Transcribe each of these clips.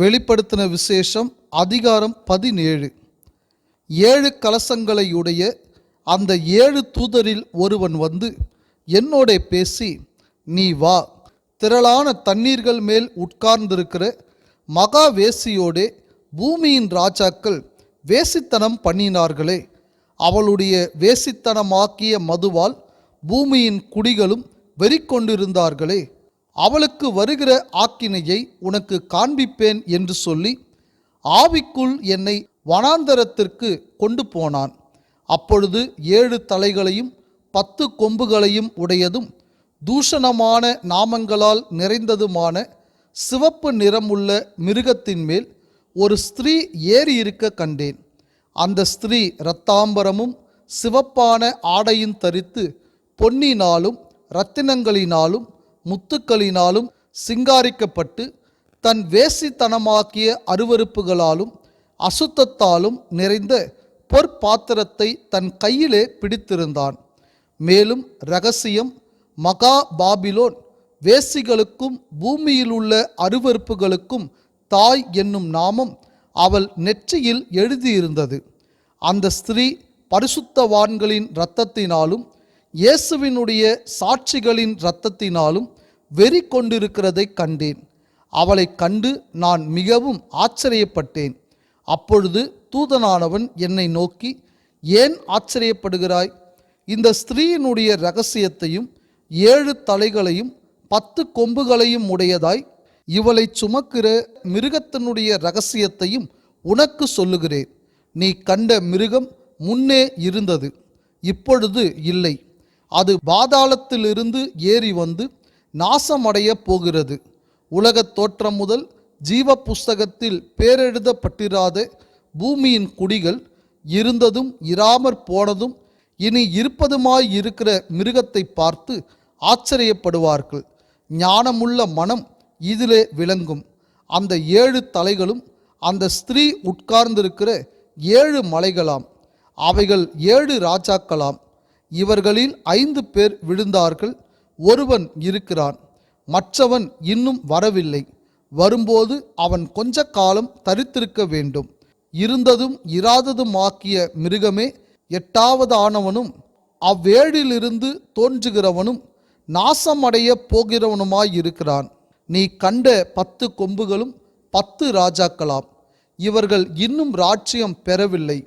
வெளிப்படுத்தின விசேஷம் அதிகாரம் பதினேழு. ஏழு கலசங்களையுடைய அந்த ஏழு தூதரில் ஒருவன் வந்து என்னோட பேசி நீ வா. திரளான தண்ணீர்கள் மேல் உட்கார்ந்திருக்கிற மகா வேசியோடே பூமியின் ராஜாக்கள் வேசித்தனம் பண்ணினார்களே. அவளுடைய வேசித்தனமாக்கிய மதுவால் பூமியின் குடிகளும் வெறிக்கொண்டிருந்தார்களே. அவளுக்கு வருகிற ஆக்கினையை உனக்கு காண்பிப்பேன் என்று சொல்லி ஆவிக்குள் என்னை வனாந்தரத்திற்கு கொண்டு போனான். அப்பொழுது ஏழு தலைகளையும் பத்து கொம்புகளையும் உடையதும் தூஷணமான நாமங்களால் நிறைந்ததுமான சிவப்பு நிறமுள்ள மிருகத்தின் மேல் ஒரு ஸ்திரீ ஏறி இருக்க கண்டேன். அந்த ஸ்திரீ இரத்தாம்பரமும் சிவப்பான ஆடையும் தரித்து பொன்னினாலும் இரத்தினங்களினாலும் முத்துக்களினாலும் சிங்காரிக்கப்பட்டு தன் வேசித்தனமாக்கிய அருவருப்புகளாலும் அசுத்தத்தாலும் நிறைந்த பொற்பாத்திரத்தை தன் கையிலே பிடித்திருந்தான். மேலும் ரகசியம் மகா பாபிலோன் வேசிகளுக்கும் பூமியில் உள்ள அருவருப்புகளுக்கும் தாய் என்னும் நாமம் அவள் நெற்றியில் எழுதியிருந்தது. அந்த ஸ்திரீ பரிசுத்தவான்களின் இரத்தத்தினாலும் இயேசுவினுடைய சாட்சிகளின் இரத்தத்தினாலும் வெறி கொண்டிருக்கிறதை கண்டேன். அவளை கண்டு நான் மிகவும் ஆச்சரியப்பட்டேன். அப்பொழுது தூதனானவன் என்னை நோக்கி ஏன் ஆச்சரியப்படுகிறாய்? இந்த ஸ்திரீயினுடைய ரகசியத்தையும் ஏழு தலைகளையும் பத்து கொம்புகளையும் உடையதாய் இவளை சுமக்கிற மிருகத்தினுடைய ரகசியத்தையும் உனக்கு சொல்லுகிறேன். நீ கண்ட மிருகம் முன்னே இருந்தது இப்பொழுது இல்லை. அது பாதாளத்திலிருந்து ஏறி வந்து நாசமடைய போகிறது. உலகத் தோற்றம் முதல் ஜீவ புஸ்தகத்தில் பேரெழுதப்பட்டிராத பூமியின் குடிகள் இருந்ததும் இராமற் போனதும் இனி இருப்பதுமாய் இருக்கிற மிருகத்தை பார்த்து ஆச்சரியப்படுவார்கள். ஞானமுள்ள மனம் இதிலே விளங்கும். அந்த ஏழு தலைகளும் அந்த ஸ்திரீ உட்கார்ந்திருக்கிற ஏழு மலைகளாம். அவைகள் ஏழு ராஜாக்களாம். இவர்களில் ஐந்து பேர் விழுந்தார்கள். ஒருவன் இருக்கிறான். மற்றவன் இன்னும் வரவில்லை. வரும்போது அவன் கொஞ்ச காலம் தரித்திருக்க வேண்டும். இருந்ததும் இராததுமாக்கிய மிருகமே எட்டாவதானவனும் அவ்வேழிலிருந்து தோன்றுகிறவனும் நாசமடைய போகிறவனுமாயிருக்கிறான். நீ கண்ட பத்து கொம்புகளும் பத்து ராஜாக்களாம். இவர்கள் இன்னும் ராஜ்யம் பெறவில்லை.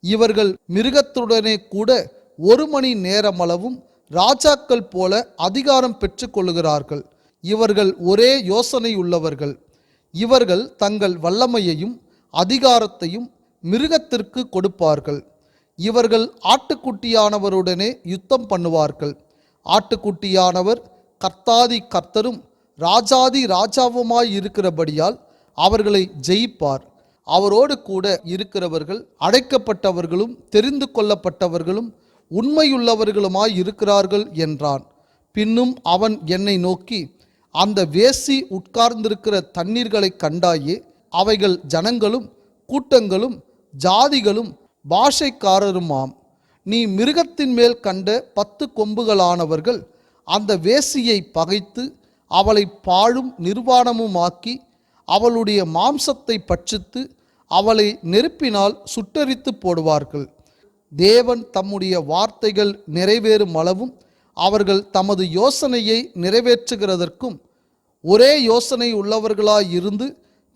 இவர்கள் மிருகத்துடனே கூட ஒரு மணி நேரமளவும் ராஜாக்கள் போல அதிகாரம் பெற்றுக்கொள்கிறார்கள் இவர்கள் ஒரே யோசனை உள்ளவர்கள் இவர்கள் தங்கள் வல்லமையையும் அதிகாரத்தையும் மிருகத்திற்கு கொடுப்பார்கள். இவர்கள் ஆட்டுக்குட்டியானவருடனே யுத்தம் பண்ணுவார்கள். ஆட்டுக்குட்டியானவர் கர்த்தாதி கர்த்தரும் ராஜாதி ராஜாவுமாய் இருக்கிறபடியால் அவர்களை ஜெயிப்பார். அவரோடு கூட இருக்கிறவர்கள் அடைக்கப்பட்டவர்களும் தெரிந்து கொள்ளப்பட்டவர்களும் உண்மையுள்ளவர்களுமாய் இருக்கிறார்கள் என்றான். பின்னும் அவன் என்னை நோக்கி அந்த வேசி உட்கார்ந்திருக்கிற தண்ணீர்களை கண்டாயே அவைகள் ஜனங்களும் கூட்டங்களும் ஜாதிகளும் பாஷைக்காரருமாம். நீ மிருகத்தின் மேல் கண்ட பத்து கொம்புகளானவர்கள் அந்த வேசியை பகைத்து அவளை பாழும் நிர்வாணமுமாக்கி அவளுடைய மாம்சத்தை பட்சித்து அவளை நெருப்பினால் சுட்டரித்து போடுவார்கள். தேவன் தம்முடைய வார்த்தைகள் நிறைவேறும் அளவும் அவர்கள் தமது யோசனையை நிறைவேற்றுகிறதற்கும் ஒரே யோசனை உள்ளவர்களாயிருந்து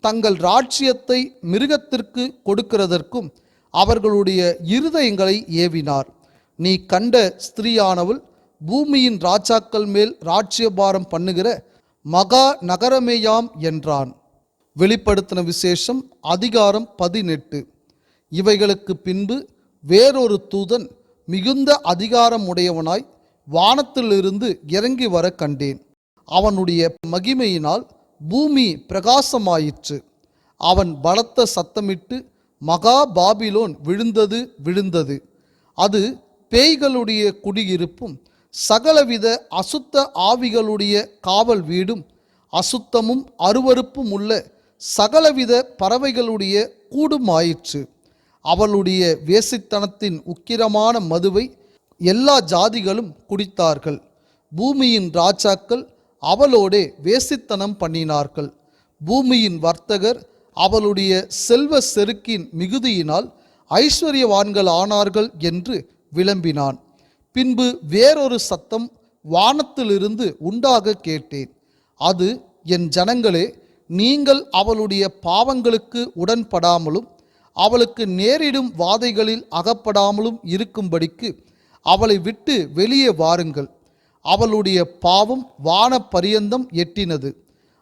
தங்கள் ராட்சியத்தை மிருகத்திற்கு கொடுக்கிறதற்கும் அவர்களுடைய இருதயங்களை ஏவினார். நீ கண்ட ஸ்திரீயானவள் பூமியின் ராஜாக்கள் மேல் ராஜ்யபாரம் பண்ணுகிற மகா நகரமேயாம் என்றான். வெளிப்படுத்தின விசேஷம் அதிகாரம் பதினெட்டு. இவைகளுக்கு பின்பு வேறொரு தூதன் மிகுந்த அதிகாரம் உடையவனாய் வானத்திலிருந்து இறங்கி வர கண்டேன். அவனுடைய மகிமையினால் பூமி பிரகாசமாயிற்று. அவன் பலத்த சத்தமிட்டு மகா பாபிலோன் விழுந்தது விழுந்தது. அது பேய்களுடைய குடியிருப்பும் சகலவித அசுத்த ஆவிகளுடைய காவல் வீடும் அசுத்தமும் அருவருப்பும் உள்ள சகலவித பறவைகளுடைய கூடுமாயிற்று. அவளுடைய வேசித்தனத்தின் உக்கிரமான மதுவை எல்லா ஜாதிகளும் குடித்தார்கள். பூமியின் ராஜாக்கள் அவளோடே வேசித்தனம் பண்ணினார்கள். பூமியின் வர்த்தகர் அவளுடைய செல்வ செருக்கின் மிகுதியினால் ஐஸ்வர்யவான்கள் ஆனார்கள் என்று விளம்பினான். பின்பு வேறொரு சத்தம் வானத்திலிருந்து உண்டாக கேட்டேன். அது என் ஜனங்களே நீங்கள் அவளுடைய பாவங்களுக்கு உடன்படாமலும் அவளுக்கு நேரிடும் வாதைகளில் அகப்படாமலும் இருக்கும்படிக்கு அவளை விட்டு வெளியே வாருங்கள். அவளுடைய பாவம் வான பரியந்தம் எட்டினது.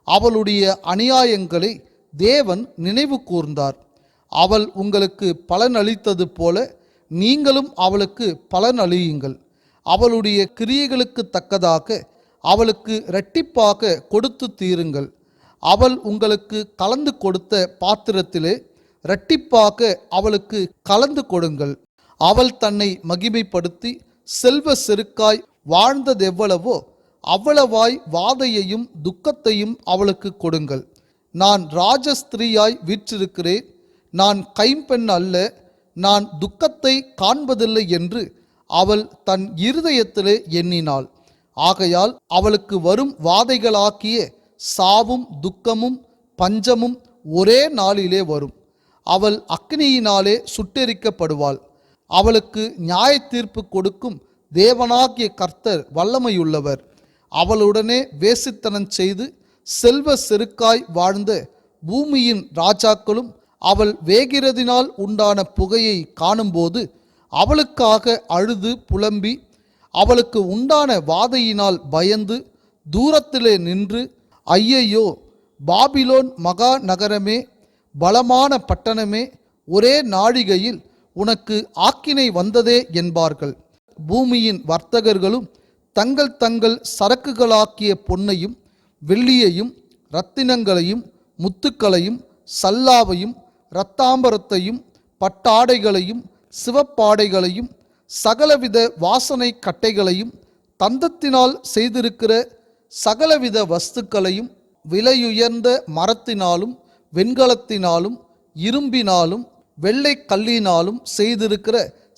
அவளுடைய அநியாயங்களை தேவன் நினைவு கூர்ந்தார். அவள் உங்களுக்கு பலன் அளித்தது போல நீங்களும் அவளுக்கு பலன் அளியுங்கள் அவளுடைய கிரியைகளுக்கு தக்கதாக அவளுக்கு இரட்டிப்பாக கொடுத்து தீருங்கள். அவள் உங்களுக்கு கலந்து கொடுத்த பாத்திரத்திலே இரட்டிப்பாக அவளுக்கு கலந்து கொடுங்கள். அவள் தன்னை மகிமைப்படுத்தி செல்வ செருக்காய் வாழ்ந்ததெவ்வளவோ அவ்வளவாய் வாதையையும் துக்கத்தையும் அவளுக்கு கொடுங்கள். நான் ராஜஸ்திரீயாய் வீற்றிருக்கிறேன். நான் கைம்பெண் அல்ல. நான் துக்கத்தை காண்பதில்லை என்று அவள் தன் இருதயத்திலே எண்ணினாள். ஆகையால் அவளுக்கு வரும் வாதைகளாக்கிய சாவும் துக்கமும் பஞ்சமும் ஒரே நாளிலே வரும். அவள் அக்னியினாலே சுட்டெரிக்கப்படுவாள். அவளுக்கு நியாய தீர்ப்பு கொடுக்கும் தேவனாகிய கர்த்தர் வல்லமையுள்ளவர். அவளுடனே வேசித்தனம் செய்து செல்வ செருக்காய் வாழ்ந்த பூமியின் ராஜாக்களும் அவள் வேகிறதினால் உண்டான புகையை காணும்போது அவளுக்காக அழுது புலம்பி அவளுக்கு உண்டான வாதையினால் பயந்து தூரத்திலே நின்று ஐயையோ பாபிலோன் மகா நகரமே பலமான பட்டணமே ஒரே நாழிகையில் உனக்கு ஆக்கினை வந்ததே என்பார்கள். பூமியின் வர்த்தகர்களும் தங்கள் தங்கள் சரக்குகளாக்கிய பொன்னையும் வெள்ளியையும் இரத்தினங்களையும் முத்துக்களையும் சல்லாவையும் இரத்தாம்பரத்தையும் பட்டாடைகளையும் சிவப்பாடைகளையும் சகலவித வாசனை கட்டைகளையும் தந்தத்தினால் செய்திருக்கிற சகலவித வஸ்துக்களையும் விலையுயர்ந்த மரத்தினாலும் வெண்கலத்தினாலும் இரும்பினாலும் வெள்ளை கல்லினாலும் செய்திருக்கிற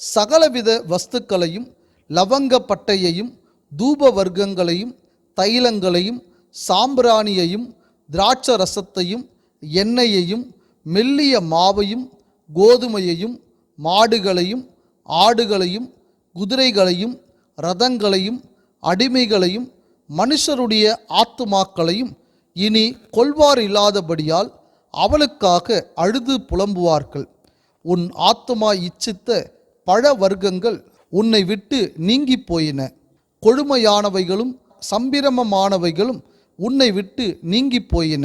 சகலவித வஸ்துக்களையும் லவங்க பட்டையையும் தூப வர்க்கங்களையும் தைலங்களையும் சாம்பிராணியையும் திராட்ச ரசத்தையும் எண்ணெயையும் மெல்லிய மாவையும் கோதுமையையும் மாடுகளையும் ஆடுகளையும் குதிரைகளையும் ரதங்களையும் அடிமைகளையும் மனுஷருடைய ஆத்துமாக்களையும் இனி கொள்வார் இல்லாதபடியால் அவளுக்காக அழுது புலம்புவார்கள். உன் ஆத்துமா இச்சித்த பழ வர்க்கங்கள் உன்னை விட்டு நீங்கி போயின. கொடுமையானவைகளும் சம்பிரமமானவைகளும் உன்னை விட்டு நீங்கி போயின.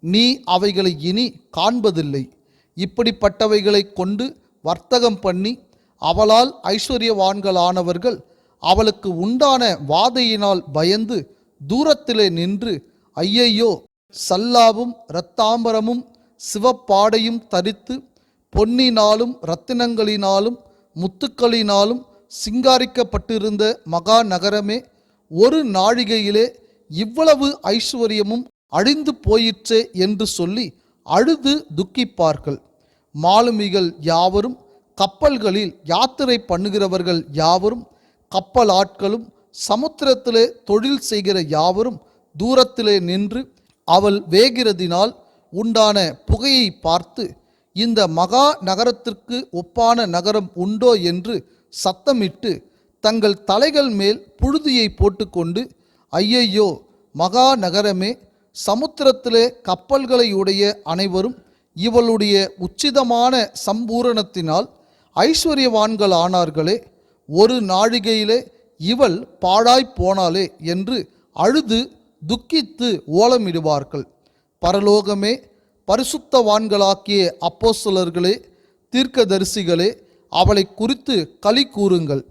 நீ அவைகளை இனி காண்பதில்லை. இப்படிப்பட்டவைகளை கொண்டு வர்த்தகம் பண்ணி அவளால் ஐஸ்வர்யவான்களானவர்கள் அவளுக்கு உண்டான வாதையினால் பயந்து தூரத்திலே நின்று ஐயையோ சல்லாவும் இரத்தாம்பரமும் சிவப்பாடையும் தரித்து பொன்னினாலும் இரத்தினங்களினாலும் முத்துக்களினாலும் சிங்காரிக்கப்பட்டிருந்த மகா நகரமே ஒரு நாழிகையிலே இவ்வளவு ஐஸ்வர்யமும் அழிந்து போயிற்றே என்று சொல்லி அழுது துக்கிப்பார்கள். மாலுமிகள் யாவரும் கப்பல்களில் யாத்திரை பண்ணுகிறவர்கள் யாவரும் கப்பல் ஆட்களும் சமுத்திரத்திலே தொழில் செய்கிற யாவரும் தூரத்திலே நின்று அவள் வேகிறதினால் உண்டான புகையை பார்த்து இந்த மகா நகரத்திற்கு ஒப்பான நகரம் உண்டோ என்று சத்தமிட்டு தங்கள் தலைகள் மேல் புழுதியை போட்டுக்கொண்டு ஐயையோ மகா நகரமே சமுத்திரத்திலே கப்பல்களை உடைய அனைவரும் இவளுடைய உச்சிதமான சம்பூரணத்தினால் ஐஸ்வர்யவான்கள் ஆனார்களே ஒரு நாழிகையிலே இவள் பாழாய்ப் போனாளே என்று அழுது துக்கித்து ஓலமிடுவார்கள். பரலோகமே பரிசுத்தவான்களாக்கிய அப்போஸ்தலர்களே தீர்க்கதரிசிகளே அவளை குறித்து களி கூறுங்கள்.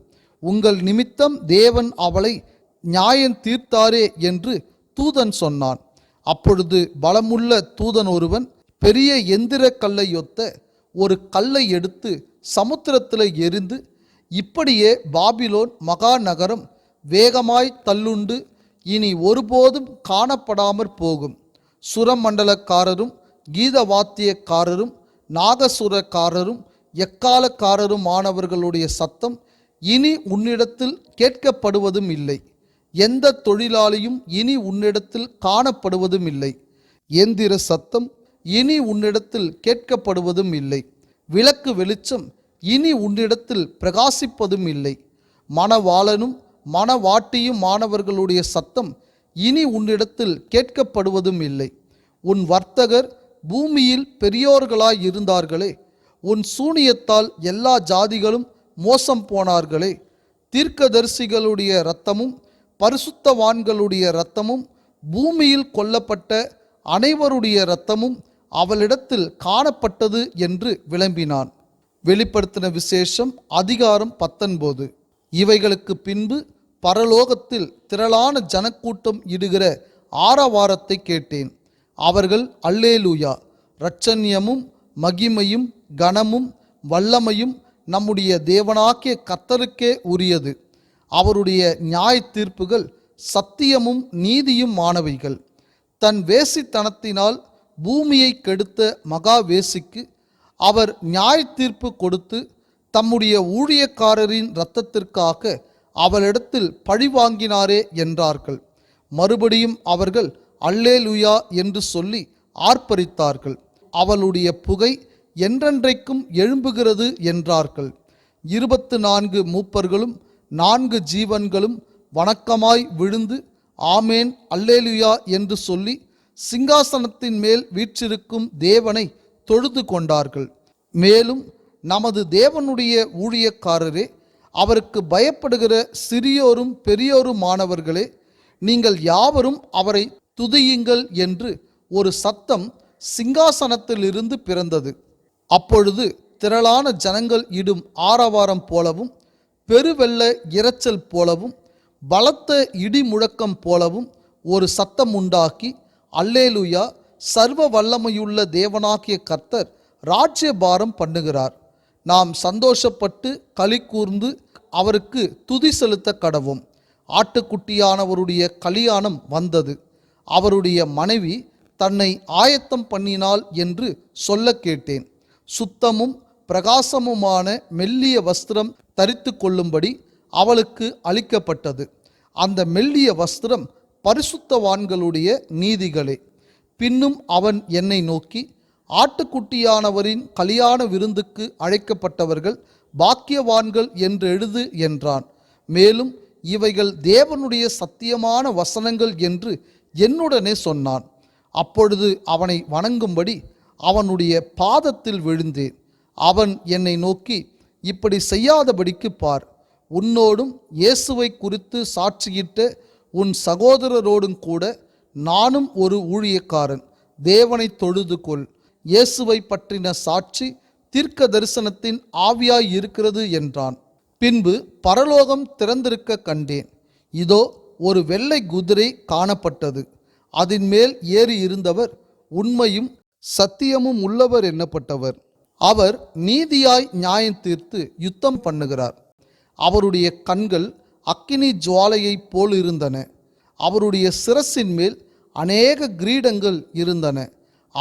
உங்கள் நிமித்தம் தேவன் அவளை நியாயம் தீர்த்தாரே என்று தூதன் சொன்னான். அப்பொழுது பலமுள்ள தூதன் ஒருவன் பெரிய எந்திர கல்லையொத்த ஒரு கல்லை எடுத்து சமுத்திரத்தில் எரிந்து இப்படியே பாபிலோன் மகாநகரம் வேகமாய் தள்ளுண்டு இனி ஒருபோதும் காணப்படாமற் போகும். சுரமண்டலக்காரரும் கீத வாத்தியக்காரரும் நாகசுரக்காரரும் எக்காலக்காரரும் ஆனவர்களுடைய சத்தம் இனி உன்னிடத்தில் கேட்கப்படுவதும் இல்லை. எந்த தொழிலாளியும் இனி உன்னிடத்தில் காணப்படுவதும் இல்லை. எந்திர சத்தம் இனி உன்னிடத்தில் கேட்கப்படுவதும் இல்லை. விளக்கு வெளிச்சம் இனி உன்னிடத்தில் பிரகாசிப்பதும் இல்லை. மணவாளனும் மனவாட்டியும் மாணவர்களுடைய சத்தம் இனி உன்னிடத்தில் கேட்கப்படுவதும் இல்லை. உன் வர்த்தகர் பூமியில் பெரியோர்களாய் இருந்தார்களே உன் சூனியத்தால் எல்லா ஜாதிகளும் மோசம் போனார்களே. தீர்க்கதரிசிகளுடைய இரத்தமும் பரிசுத்தவான்களுடைய இரத்தமும் பூமியில் கொல்லப்பட்ட அனைவருடைய இரத்தமும் அவளிடத்தில் காணப்பட்டது என்று விளம்பினான். வெளிப்படுத்தின விசேஷம் அதிகாரம் பத்தொன்பது. இவைகளுக்கு பின்பு பரலோகத்தில் திரளான ஜனக்கூட்டம் இடுகிற ஆரவாரத்தை கேட்டேன். அவர்கள் அல்லேலூயா! இரட்சண்யமும் மகிமையும் கனமும் வல்லமையும் நம்முடைய தேவனாக்கிய கத்தருக்கே உரியது. அவருடைய நியாய தீர்ப்புகள் சத்தியமும் நீதியும் மாணவைகள் தன் வேசித்தனத்தினால் பூமியை கெடுத்த மகா வேசிக்கு அவர் நியாய தீர்ப்பு கொடுத்து தம்முடைய ஊழியக்காரரின் இரத்தத்திற்காக அவளிடத்தில் பழிவாங்கினாரே என்றார்கள். மறுபடியும் அவர்கள் அல்லேலுயா என்று சொல்லி ஆர்ப்பரித்தார்கள். அவளுடைய புகை என்றென்றைக்கும் எழும்புகிறது என்றார்கள். இருபத்து நான்கு மூப்பர்களும் நான்கு ஜீவன்களும் வணக்கமாய் விழுந்து ஆமேன் அல்லேலுயா என்று சொல்லி சிங்காசனத்தின் மேல் வீற்றிருக்கும் தேவனை தொழுது கொண்டார்கள். மேலும் நமது தேவனுடைய ஊழியக்காரரே அவருக்கு பயப்படுகிற சிறியோரும் பெரியோருமானவர்களே நீங்கள் யாவரும் அவரை துதியுங்கள் என்று ஒரு சத்தம் சிங்காசனத்திலிருந்து பிறந்தது. அப்பொழுது திரளான ஜனங்கள் இடும் ஆரவாரம் போலவும் பெருவெள்ள இரைச்சல் போலவும் பலத்த இடி முழக்கம் போலவும் ஒரு சத்தம் உண்டாக்கி அல்லேலுயா சர்வ வல்லமையுள்ள தேவனாகிய கர்த்தர் ராஜ்யபாரம் பண்ணுகிறார். நாம் சந்தோஷப்பட்டு களி கூர்ந்து அவருக்கு துதி செலுத்த கடவும். ஆட்டுக்குட்டியானவருடைய கலியாணம் வந்தது. அவருடைய மனைவி தன்னை ஆயத்தம் பண்ணினாள் என்று சொல்ல கேட்டேன். சுத்தமும் பிரகாசமுமான மெல்லிய வஸ்திரம் தரித்து கொள்ளும்படி அவளுக்கு அளிக்கப்பட்டது. அந்த மெல்லிய வஸ்திரம் பரிசுத்தவான்களுடைய நீதிகளே. பின்னும் அவன் என்னை நோக்கி ஆட்டுக்குட்டியானவரின் கல்யாண விருந்துக்கு அழைக்கப்பட்டவர்கள் பாக்கியவான்கள் என்று எழுது என்றான். மேலும் இவைகள் தேவனுடைய சத்தியமான வசனங்கள் என்று என்னுடனே சொன்னான். அப்பொழுது அவனை வணங்கும்படி அவனுடைய பாதத்தில் விழுந்தேன். அவன் என்னை நோக்கி இப்படி செய்யாதபடிக்கு பார். உன்னோடும் இயேசுவை குறித்து சாட்சியிட்ட உன் சகோதரரோடும் கூட நானும் ஒரு ஊழியக்காரன். தேவனை தொழுது கொள். இயேசுவை பற்றின சாட்சி தீர்க்க தரிசனத்தின் ஆவியாய் இருக்கிறது என்றான். பின்பு பரலோகம் திறந்திருக்க கண்டேன். இதோ ஒரு வெள்ளை குதிரை காணப்பட்டது. அதன் மேல் ஏறி இருந்தவர் உண்மையும் சத்தியமும் உள்ளவர் என்னப்பட்டவர். அவர் நீதியாய் நியாயம் தீர்த்து யுத்தம் பண்ணுகிறார். அவருடைய கண்கள் அக்கினி ஜுவாலையைப் போல் இருந்தன. அவருடைய சிரசின் மேல் அநேக கிரீடங்கள் இருந்தன.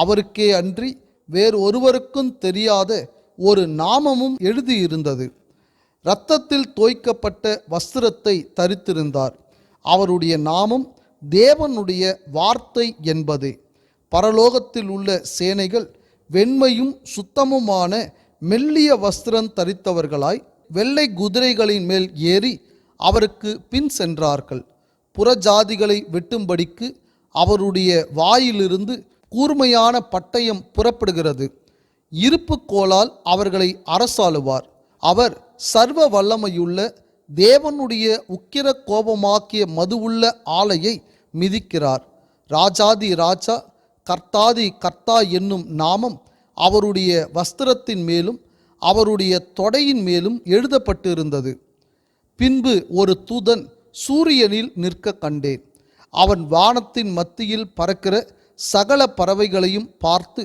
அவருக்கே அன்றி வேறு ஒருவருக்கும் தெரியாத ஒரு நாமமும் எழுதியிருந்தது. இரத்தத்தில் தோய்க்கப்பட்ட வஸ்திரத்தை தரித்திருந்தார். அவருடைய நாமம் தேவனுடைய வார்த்தை என்பது. பரலோகத்தில் உள்ள சேனைகள் வெண்மையும் சுத்தமுமான மெல்லிய வஸ்திரம் தரித்தவர்களாய் வெள்ளை குதிரைகளின் மேல் ஏறி அவருக்கு பின் சென்றார்கள். புறஜாதிகளை வெட்டும்படிக்கு அவருடைய வாயிலிருந்து கூர்மையான பட்டயம் புறப்படுகிறது. இருப்பு கோலால் அவர்களை அரசாளுவார். அவர் சர்வ வல்லமையுள்ள தேவனுடைய உக்கிர கோபமாக்கிய மதுவுள்ள ஆலையை மிதிக்கிறார். ராஜாதி ராஜா கர்த்தாதி கர்த்தா என்னும் நாமம் அவருடைய வஸ்திரத்தின் மேலும் அவருடைய தொடையின் மேலும் எழுதப்பட்டிருந்தது. பின்பு ஒரு தூதன் சூரியனில் நிற்க கண்டேன். அவன் வானத்தின் மத்தியில் பறக்கிற சகல பறவைகளையும் பார்த்து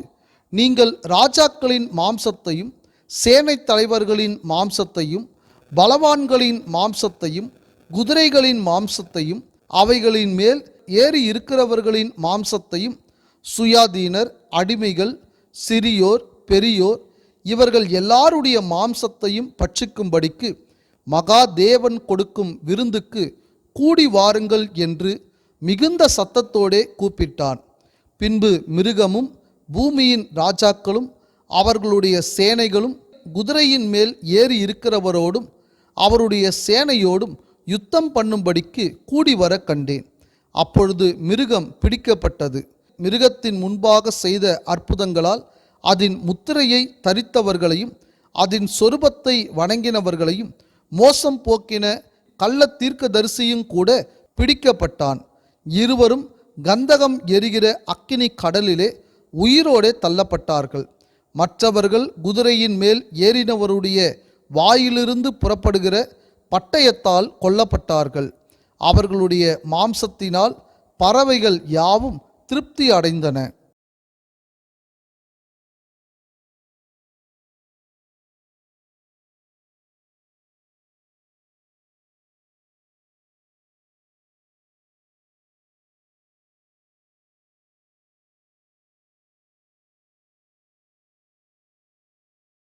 நீங்கள் ராஜாக்களின் மாம்சத்தையும் சேனைத் தலைவர்களின் மாம்சத்தையும் பலவான்களின் மாம்சத்தையும் குதிரைகளின் மாம்சத்தையும் அவைகளின் மேல் ஏறி இருக்கிறவர்களின் மாம்சத்தையும் சுயாதீனர் அடிமைகள் சிறியோர் பெரியோர் இவர்கள் எல்லாருடைய மாம்சத்தையும் பட்சிக்கும்படிக்கு மகா தேவன் கொடுக்கும் விருந்துக்கு கூடி வாருங்கள் என்று மிகுந்த சத்தத்தோடே கூப்பிட்டான். பின்பு மிருகமும் பூமியின் ராஜாக்களும் அவர்களுடைய சேனைகளும் குதிரையின் மேல் ஏறி இருக்கிறவரோடும் அவருடைய சேனையோடும் யுத்தம் பண்ணும்படிக்கு கூடி வர கண்டேன். அப்பொழுது மிருகம் பிடிக்கப்பட்டது. மிருகத்தின் முன்பாக செய்த அற்புதங்களால் அதன் முத்திரையை தரித்தவர்களையும் அதன் சொரூபத்தை வணங்கினவர்களையும் மோசம் போக்கின கள்ள தீர்க்கதரிசியும் கூட பிடிக்கப்பட்டான். இருவரும் கந்தகம் எரிகிற அக்கினி கடலிலே உயிரோடே தள்ளப்பட்டார்கள். மற்றவர்கள் குதிரையின் மேல் ஏறினவருடைய வாயிலிருந்து புறப்படுகிற பட்டயத்தால் கொல்லப்பட்டார்கள். அவர்களுடைய மாம்சத்தினால் பறவைகள் யாவும் திருப்தி அடைந்தன.